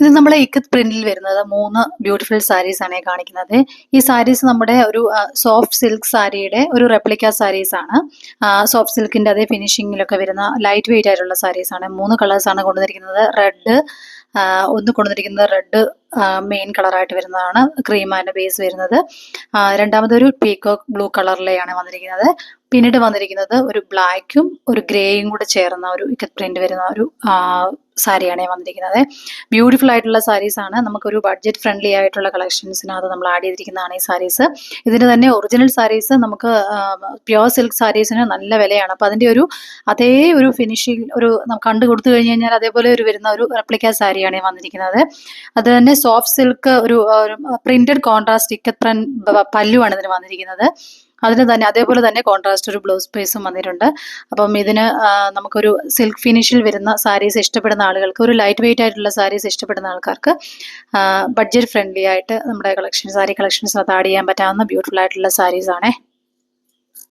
ഇത് നമ്മളെ ഇക്കത്ത് പ്രിന്റിൽ വരുന്നത് മൂന്ന് ബ്യൂട്ടിഫുൾ സാരീസ് ആണ് കാണിക്കുന്നത്. ഈ സാരീസ് നമ്മുടെ ഒരു സോഫ്റ്റ് സിൽക്ക് സാരിയുടെ ഒരു റെപ്ലിക്ക സാരീസ് ആണ്. സോഫ്റ്റ് സിൽക്കിന്റെ അതേ ഫിനിഷിങ്ങിലൊക്കെ വരുന്ന ലൈറ്റ് വെയിറ്റ് ആയിട്ടുള്ള സാരീസ് ആണ്. മൂന്ന് കളേഴ്സ് ആണ് കൊണ്ടുവന്നിരിക്കുന്നത്. റെഡ് ഒന്ന് കൊണ്ടുവന്നിരിക്കുന്നത് റെഡ് മെയിൻ കളറായിട്ട് വരുന്നതാണ്. ക്രീം ആൻഡ് ബേസ് വരുന്നത്. രണ്ടാമതൊരു പീക്കോക്ക് ബ്ലൂ കളറിലെയാണ് വന്നിരിക്കുന്നത്. പിന്നീട് വന്നിരിക്കുന്നത് ഒരു ബ്ലാക്കും ഒരു ഗ്രേയും കൂടെ ചേർന്ന ഒരു ഇക്കത്ത് പ്രിന്റ് വരുന്ന ഒരു സാരിയാണ് ഞാൻ വന്നിരിക്കുന്നത്. ബ്യൂട്ടിഫുൾ ആയിട്ടുള്ള സാരീസ് ആണ്. നമുക്കൊരു ബഡ്ജറ്റ് ഫ്രണ്ട്ലി ആയിട്ടുള്ള കളക്ഷൻസിനകത്ത് നമ്മൾ ആഡ് ചെയ്തിരിക്കുന്നതാണ് ഈ സാരീസ് ഇതിന് തന്നെ ഒറിജിനൽ സാരീസ് നമുക്ക് പ്യുവർ സിൽക്ക് സാരീസിന് നല്ല വിലയാണ്. അപ്പോൾ അതിന്റെ ഒരു അതേ ഒരു ഫിനിഷിംഗ് ഒരു കണ്ടു കൊടുത്തു കഴിഞ്ഞ് കഴിഞ്ഞാൽ അതേപോലെ ഒരു വരുന്ന ഒരു റെപ്ലിക്ക സാരിയാണ് ഞാൻ വന്നിരിക്കുന്നത്. അത് തന്നെ സോഫ്റ്റ് സിൽക്ക് ഒരു പ്രിന്റഡ് കോൺട്രാസ്റ്റ് ഇക്കത്രൻ പല്ലുവാണ് ഇതിന് വന്നിരിക്കുന്നത്. അതിന് തന്നെ അതേപോലെ തന്നെ കോൺട്രാസ്റ്റ് ഒരു ബ്ലൗസ് പീസും വന്നിട്ടുണ്ട്. അപ്പം ഇതിന് നമുക്കൊരു സിൽക്ക് ഫിനിഷിൽ വരുന്ന സാരീസ് ഇഷ്ടപ്പെടുന്ന ആളുകൾക്ക് ഒരു ലൈറ്റ് വെയിറ്റ് ആയിട്ടുള്ള സാരീസ് ഇഷ്ടപ്പെടുന്ന ആൾക്കാർക്ക് ബഡ്ജറ്റ് ഫ്രണ്ട്ലി ആയിട്ട് നമ്മുടെ കളക്ഷൻ സാരി കളക്ഷൻസ് അത് ആഡ് ചെയ്യാൻ പറ്റാവുന്ന ബ്യൂട്ടിഫുൾ ആയിട്ടുള്ള സാരീസ് ആണേ.